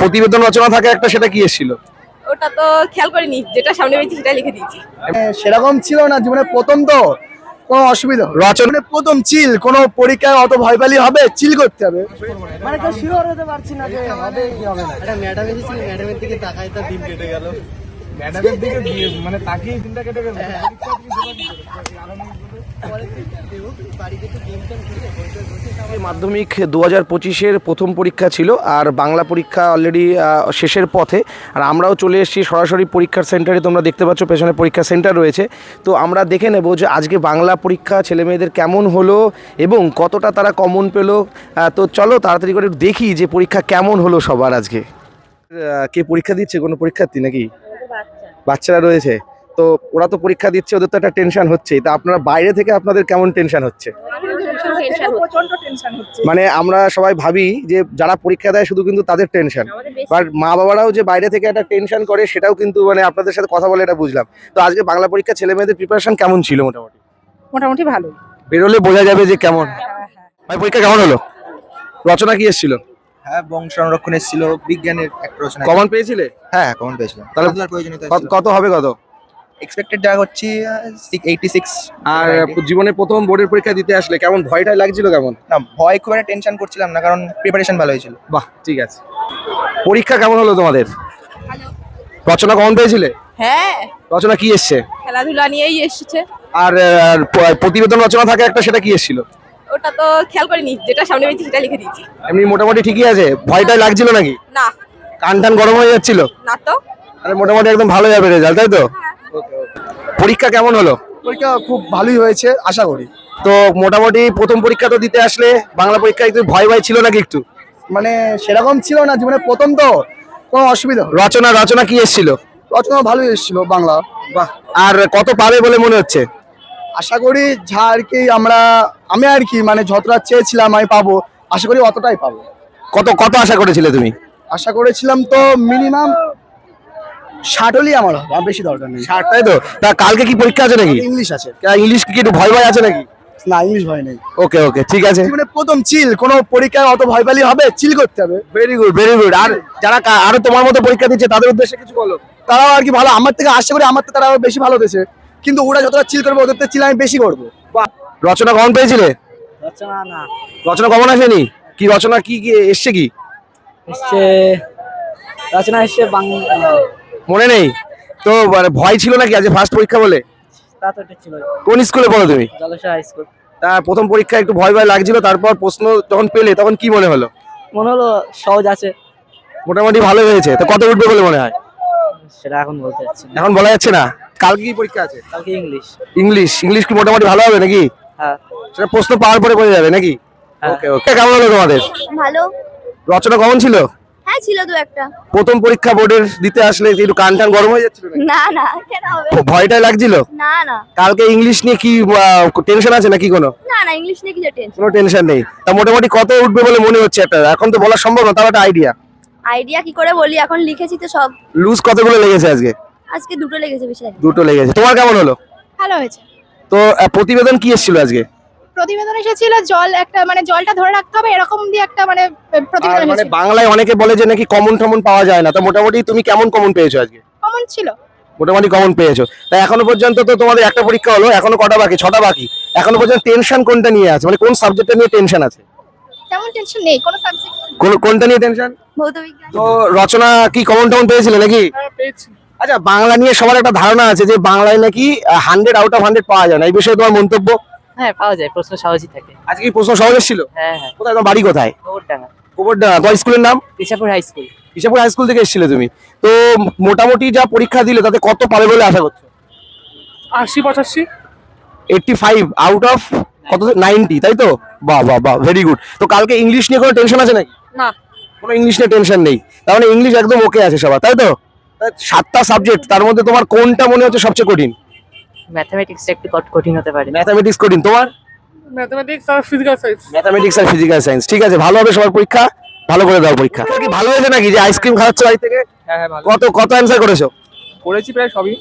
প্রতিবেদন রচনা থাকে একটা সেটা কি এসেছিল? ওটা তো খেয়াল করিনি যেটা সামনে পেয়েছি সেটা লিখে দিয়েছি। সেরকম ছিল না জীবনে প্রথম তো কোনো অসুবিধা রচনা প্রথম চিল কোনো পরীক্ষায় অত ভয় পালি হবে চিল করতে হবে। মানে কেউ শিওর হতে পারছি না যে হবে কি হবে না। একটা ম্যাডাম এসেছিল ম্যাডামের দিকে তার দিন কেটে গেল। ম্যাডামের দিকে দিয়ে মানে তাকিয়ে দিনটা কেটে গেল মাধ্যমিক দু হাজার পঁচিশের প্রথম পরীক্ষা ছিল আর বাংলা পরীক্ষা অলরেডি শেষের পথে। আর আমরাও চলে এসেছি সরাসরি পরীক্ষার সেন্টারে তোমরা দেখতে পাচ্ছ পেছনে পরীক্ষা সেন্টার রয়েছে। তো আমরা দেখে নেব যে আজকে বাংলা পরীক্ষা ছেলে মেয়েদের কেমন হলো এবং কতটা তারা কমন পেল। তো চলো তাড়াতাড়ি করে দেখি যে পরীক্ষা কেমন হলো সবার আজকে। কে পরীক্ষা দিচ্ছে? কোনো পরীক্ষার্থী নাকি? বাচ্চারা রয়েছে তো ওরা তো পরীক্ষা দিচ্ছে ওদের তো একটা টেনশন হচ্ছেই তা আপনারা বাইরে থেকে আপনাদের কেমন টেনশন হচ্ছে? টেনশন হচ্ছে। মানে আমরা সবাই ভাবি যে যারা পরীক্ষা দেয় শুধু কিন্তু তাদের টেনশন বাট মা বাবারাও যে বাইরে থেকে একটা টেনশন করে সেটাও কিন্তু মানে আপনাদের সাথে কথা বলে এটা বুঝলাম। তো আজকে বাংলা পরীক্ষা ছেলে মেয়েদের প্রিপারেশন কেমন ছিল মোটামুটি? মোটামুটি ভালো। বেরোলে বোঝা যাবে যে কেমন। ভাই পরীক্ষা কেমন হলো? রচনা কি এসেছিল? হ্যাঁ বংশ সংরক্ষণ এসেছিল বিজ্ঞানের একটা রচনা। কমন পেয়েছিলে? হ্যাঁ কমন পেয়েছিলাম। তাহলে তাহলে প্রয়োজনীয়তা কত- কত হবে কত? এক্সপেক্টেড যা হচ্ছে এইটি সিক্স আর জীবনে প্রথম বোর্ডের পরীক্ষা দিতে আসলে কেমন ভয়টাই লাগছিল কেমন? না ভয় খুব একটা টেনশন করছিলাম না কারণ প্রিপারেশন ভালো হয়েছিল। বাহ ঠিক আছে। পরীক্ষা কেমন হলো তোমাদের? রচনা কমন পেয়েছিলে? হ্যাঁ। রচনা কি এসছে? খেলাধুলা নিয়েই এসেছে। আর আর প- প্রতিবেদন রচনা থাকে একটা সেটা কি এসেছিল? ওটা তো খেয়াল করিনি যেটা সামনে পেয়েছি সেটা লিখে দিয়েছি। এমনি মোটামুটি ঠিকই আছে? ভয়টাই লাগছিল নাকি? না। কান টান গরম হয়ে যাচ্ছিল? না তো। আরে মোটামুটি একদম ভালো যাবে রেজাল্ট তাই তো? পরীক্ষা কেমন হলো? পরীক্ষা খুব ভালোই হয়েছে আশা করি। তো মোটামুটি প্রথম পরীক্ষা তো দিতে আসলে বাংলা পরীক্ষা একটু ভয় ভয় ছিল নাকি একটু? মানে সেরকম ছিল না জীবনে প্রথম তো কোনো অসুবিধা রচনা রচনা কি এসেছিল? রচনা ভালোই এসেছিল বাংলা। বাহ। আর কত পাবে বলে মনে হচ্ছে? আশা করি যা আর কি আমরা আমি আর কি মানে যতটা চেয়েছিলাম আমি পাবো আশা করি অতটাই পাবো। কত কত আশা করেছিলে তুমি? আশা করেছিলাম তো মিনিমাম ষাট হলেই আমার হবে আর বেশি দরকার নেই। ষাট তাই তো? তা কালকে কি পরীক্ষা আছে নাকি? ইংলিশ আছে। ইংলিশ কি একটু ভয় ভয় আছে নাকি? না ইংলিশ ভয় নেই। ওকে ওকে ঠিক আছে। জীবনে প্রথম চিল কোনো পরীক্ষায় অত ভয় পালি হবে চিল করতে হবে। ভেরি গুড ভেরি গুড আর যারা কা- আরও তোমার মতো পরীক্ষা দিচ্ছে তাদের উদ্দেশ্যে কিছু বলো। তারাও আর কি ভালো আমার থেকে আশা করি আমার থেকে তারা আরও বেশি ভালো দিয়েছে। কিন্তু ওরা যতটা চিল করবে ওদের চিল আমি বেশি করব। রচনা কমন পেয়েছিলে? রচনা না। রচনা কমন আসেনি? কি রচনা কি কি এসছে কি? এসছে রচনা এসছে মনে নেই? তো মানে ভয় ছিল নাকি আজ ফার্স্ট পরীক্ষা বলে? কোন স্কুলে পড়ো তুমি? স্কুল প্রথম পরীক্ষা একটু ভয় ভয় লাগছিল তারপর প্রশ্ন যখন পেলে তখন কি মনে হলো? মনে হলো সহজ আছে। মোটামুটি ভালো হয়েছে। তো কত উঠবে বলে মনে হয়? সেটা এখন বলতে এখন বলা যাচ্ছে না? কালকে কি পরীক্ষা আছে? কালকে ইংলিশ। ইংলিশ। ইংলিশ কি মোটামুটি ভালো হবে নাকি? হ্যাঁ। সেটা প্রশ্ন পাওয়ার পরে বোঝা যাবে নাকি? হ্যাঁ। ওকে ওকে কেমন হলো তোমাদের? ভালো। রচনা কেমন ছিল? হ্যাঁ ছিল দু একটা। প্রথম পরীক্ষা বোর্ডের দিতে আসলে একটু কান টান গরম হয়ে যাচ্ছিল? না না কেন হবে। ভয়টাই লাগছিল? না না। কালকে ইংলিশ নিয়ে কি টেনশন আছে নাকি কোনো? না না ইংলিশ নিয়ে কিছু টেনশন কোনো টেনশন নেই। তা মোটামুটি কত উঠবে বলে মনে হচ্ছে একটা? এখন তো বলা সম্ভব না তাও একটা আইডিয়া আইডিয়া কি করে বলি? এখন লিখেছি তো সব। লুজ কতগুলো লেগেছে আজকে? আজকে দুটো লেগেছে বেশি লাগে দুটো লেগেছে। তোমার কেমন হলো? ভালো হয়েছে। তো প্রতিবেদন কি এসেছিল আজকে? প্রতিবেদন এসেছিল জল একটা মানে জলটা ধরে রাখতে হবে এরকম দিয়ে একটা মানে প্রতিবেদন মানে বাংলায় অনেকে বলে যে নাকি কমন টমন পাওয়া যায় না। তো মোটামুটি তুমি কেমন কমন পেয়েছ আজকে? কমন ছিল। মোটামুটি কমন পেয়েছ। তাই এখনও পর্যন্ত তো তোমাদের একটা পরীক্ষা হলো এখনও কটা বাকি? ছটা বাকি। এখনও পর্যন্ত টেনশন কোনটা নিয়ে আছে? মানে কোন সাবজেক্টটা নিয়ে টেনশন আছে? তেমন টেনশন নেই কোনো সাবজেক্ট কোনটা নিয়ে টেনশন ভৌত বিজ্ঞান। তো রচনা কি কমন টমন পেয়েছিলে নাকি? আচ্ছা বাংলা নিয়ে সবার একটা ধারণা আছে যে বাংলায় নাকি হান্ড্রেড আউট অফ হান্ড্রেড পাওয়া যায় না। এই বিষয়ে তোমার মন্তব্য? হ্যাঁ পাওয়া যায় প্রশ্ন সহজই থাকে। আজকে কি প্রশ্ন সহজ এসেছিল? হ্যাঁ হ্যাঁ। কোথায়? তোমার বাড়ি কোথায়? খবরডাঙ্গা গোবরডাঙ্গা তোমার স্কুলের নাম? Isapur high school. Hisabpur high school থেকে এসেছিলে তুমি। তো মোটামুটি যা পরীক্ষা দিলে তাতে কত পাবে বলে আশা করছ? আশি পঁচাশি। এইটটি ফাইভ আউট অফ কত? নাইনটি তাই তো? বাহ বাহ বাহ ভেরি গুড তো কালকে ইংলিশ নিয়ে কোনো টেনশন আছে নাকি? না। কোনো ইংলিশ নিয়ে টেনশন নেই। তার মানে ইংলিশ একদম ওকে আছে সবার তাই তো তা? সাতটা সাবজেক্ট তার মধ্যে তোমার কোনটা মনে হচ্ছে সবচেয়ে কঠিন? ম্যাথমেটিক্সটা একটু কঠ- কঠিন হতে পারে। ম্যাথামেটিক্স কঠিন তোমার? ম্যাথমেটিক্স আর ফিজিক্যাল সায়েন্স ম্যাথামেটিক্স আর ফিজিক্যাল সায়েন্স ঠিক আছে ভালো হবে সবার পরীক্ষা ভালো করে দাও পরীক্ষা। কি ভালো হয়েছে নাকি যে আইসক্রিম খাওয়াচ্ছ বাড়ি থেকে? হ্যাঁ হ্যাঁ ভালো। কত কত অ্যান্সার করেছ? করেছি প্রায় সবই।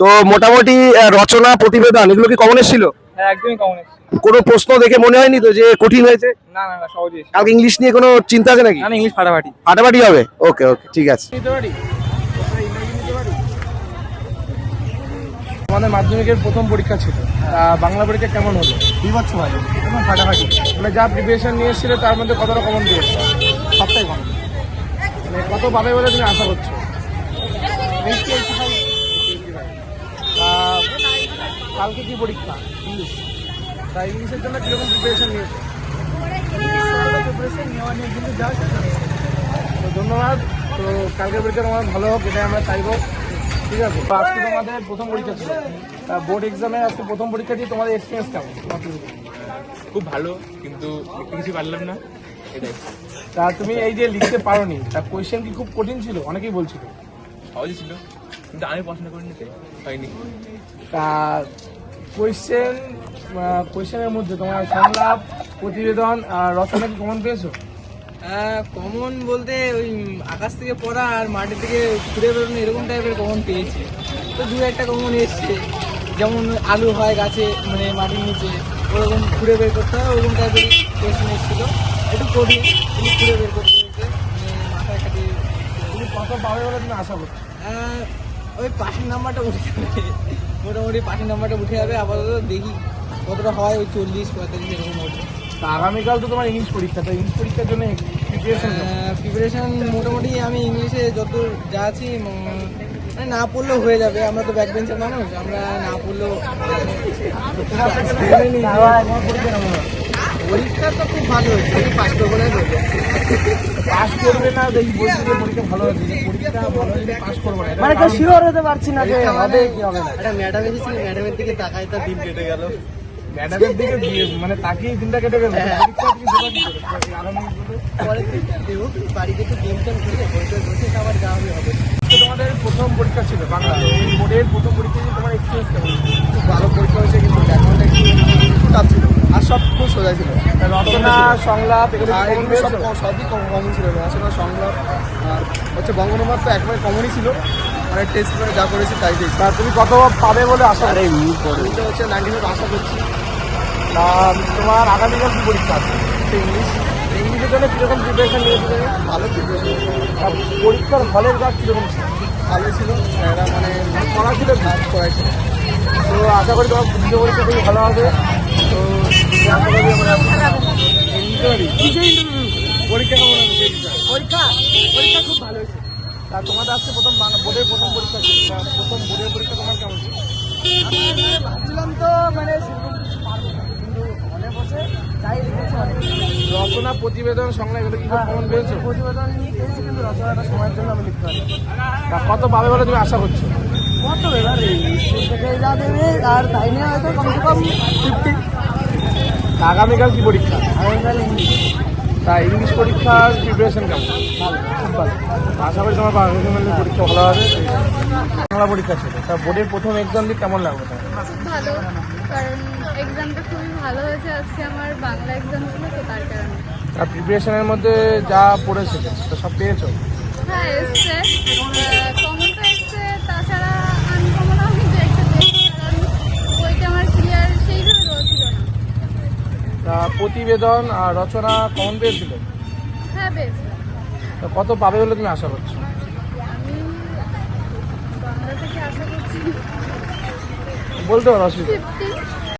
তো মোটামুটি রচনা প্রতিবেদন এগুলো কি কমন এসেছিল? হ্যাঁ একদমই কমন কোনো প্রশ্ন দেখে মনে হয়নি তো যে কঠিন হয়েছে? না না না সহজে কালকে ইংলিশ নিয়ে কোনো চিন্তা আছে নাকি? না ইংলিশ ফাটাফাটি। ফাটাফাটি হবে? ওকে ওকে ঠিক আছে। আমাদের মাধ্যমিকের প্রথম পরীক্ষা ছিল। বাংলা পরীক্ষা কেমন হলো? বিভৎস ভালো একদম ফাটাফাটি? মানে যা প্রিপারেশন নিয়ে এসেছিল তার মধ্যে কতটা কমন দিয়েছে? সবটাই কম মানে কত পাবে বলে তুমি আশা করছ? কালকে কি পরীক্ষা? ইংলিশ। তা ইংলিশের জন্য কীরকম প্রিপারেশন নিয়েছো? তো ধন্যবাদ। তো কালকের পরীক্ষা তোমার ভালো হোক এটাই আমরা চাইব। ঠিক আছে? তো আজকে তোমাদের প্রথম পরীক্ষা ছিল। তা বোর্ড এক্সামে আজকে প্রথম পরীক্ষা দিয়ে তোমাদের এক্সপিরিয়েন্স কেমন? খুব ভালো কিন্তু কিছু পারলাম না। এটাই। তা তুমি এই যে লিখতে পারোনি তা কোয়েশ্চেন কি খুব কঠিন ছিল? অনেকেই বলছিল। সহজই ছিল কিন্তু আমি পছন্দ করিনি হয়নি। তা কোয়েশ্চেন কোয়েশ্চেনের মধ্যে তোমার সংলাপ প্রতিবেদন আর রচনা কি কমন পেয়েছ? কমন বলতে ওই আকাশ থেকে পড়া আর মাটি থেকে ঘুরে বেরোনো এরকম টাইপের কমন পেয়েছি। তো দু একটা কমন এসছে। যেমন আলু হয় গাছে মানে মাটির নিচে ওরকম ঘুরে বের করতে হয় ওরকম টাইপের কোয়েশ্চেন এসেছিল। একটু কঠিন কিন্তু ঘুরে বের করতে মানে মাথায় কাটিয়ে তুমি কত পাবে বলে তুমি আশা করছ। ওই পাশের নাম্বারটা উঠে যাবে। মোটামুটি পাশের নাম্বারটা উঠে যাবে আপাতত দেখি কতটা হয় ওই চল্লিশ পঁয়তাল্লিশ এরকম ওঠে আগামীকাল তো তোমার ইংলিশ পরীক্ষা তো ইংলিশ পরীক্ষার জন্য প্রিপারেশন প্রিপারেশন মোটামুটি আমি ইংলিশে যত যা আছি মানে না পড়লেও হয়ে যাবে। আমরা তো ব্যাক বেঞ্চের মানুষ আমরা না পড়লেও পরীক্ষা তো খুব ভালো হয়েছে আমি পাস করব না পাস করবে না দেখি বলছি যে পরীক্ষা ভালো হয়েছে পরীক্ষা ভালো হলে পাস করবে না। মানে কেউ শিওর হতে পারছি না যে হবে কি হবে না। একটা ম্যাডাম এসেছিল ম্যাডামের দিকে তাকাই তার দিন কেটে গেল। ম্যাডামের দিকে মানে তাকিয়ে দিনটা কেটে গেল। পরীক্ষা থেকে সেটা কি করে? আরও মিনিট বলে। পরে দেবো বাড়িতে একটু গেম টেম খেলে বসে বসে আবার যাওয়া হবে। তো তোমাদের প্রথম পরীক্ষা ছিল বাংলা। এই বোর্ডের প্রথম পরীক্ষা তোমার এক্সপিরিয়েন্স কেমন? খুব ভালো পরীক্ষা হয়েছে কিন্তু ব্যাকগ্রাউন্ডটা একটু টাফ ছিল। আর সব খুব সোজা ছিল। রচনা সংলাপ এগুলো আর সব সবই কমন ছিল। রচনা সংলাপ আর হচ্ছে বঙ্গনুবাদ তো একবারে কমনই ছিল। মানে টেস্ট করে যা করেছি তাই দিয়েছি তুমি কত পাবে বলে আশা? আমি তো হচ্ছে নাইনটি আশা করছি। তোমার আগামীকাল কি পরীক্ষা আছে? ইংলিশ। ইংলিশের জন্য কীরকম প্রিপারেশন নিয়েছো? তুমি? ভালো প্রিপারেশন পরীক্ষার হলের কাজ কীরকম ছিল? ভালো ছিল। স্যাররা মানে পড়া ছিল কি? পড়াইছিল তো আশা করি তোমার দ্বিতীয় পরীক্ষা খুবই ভালো হবে তো আশা করি আমরা পরীক্ষা কেমন হবে পরীক্ষা পরীক্ষা খুব ভালো হয়েছে। তা তোমাদের আজকে প্রথম বোর্ডের প্রথম পরীক্ষা ছিল। প্রথম বোর্ডের পরীক্ষা তোমার কেমন ছিল? ভাবছিলাম তো মানে সেরকম কিছু পারব না কিন্তু অনেক বসে তাই লিখেছি অনেক রচনা প্রতিবেদন সংলাপ এগুলো কি কেমন পেয়েছ? প্রতিবেদন নিয়ে পেয়েছি কিন্তু রচনাটা সময়ের জন্য আমি লিখতে পারি কত পাবে বলে তুমি আশা করছ? কত এবার? স্কুল যা দেবে আর তাই নিয়ে হয়তো কমসে কম ফিফটি আগামীকাল কি পরীক্ষা? আগামীকাল ইংলিশ। তা ইংলিশ পরীক্ষার প্রিপারেশন কেমন? আশা করি তোমার পরীক্ষা ভালো হবে। বাংলা পরীক্ষা ছিল। তা বোর্ডের প্রথম এক্সাম দিয়ে কেমন লাগল তোমার? ভালো কারণ এক্সামটা খুবই ভালো হয়েছে। আজকে আমার বাংলা এক্সাম ছিল তো তার কারণে। তা প্রিপারেশনের মধ্যে যা পড়েছিল তা সব পেয়েছ? হ্যাঁ এসছে। কমন তো এসছে তাছাড়া আনকমনও আমি দু একটা কারণ বইটা আমার ক্লিয়ার সেইভাবে রোল না। তা প্রতিবেদন আর রচনা কেমন পেয়েছিল? হ্যাঁ তা কত পাবে বলে তুমি আশা করছ? বলতে পারো অসুবিধা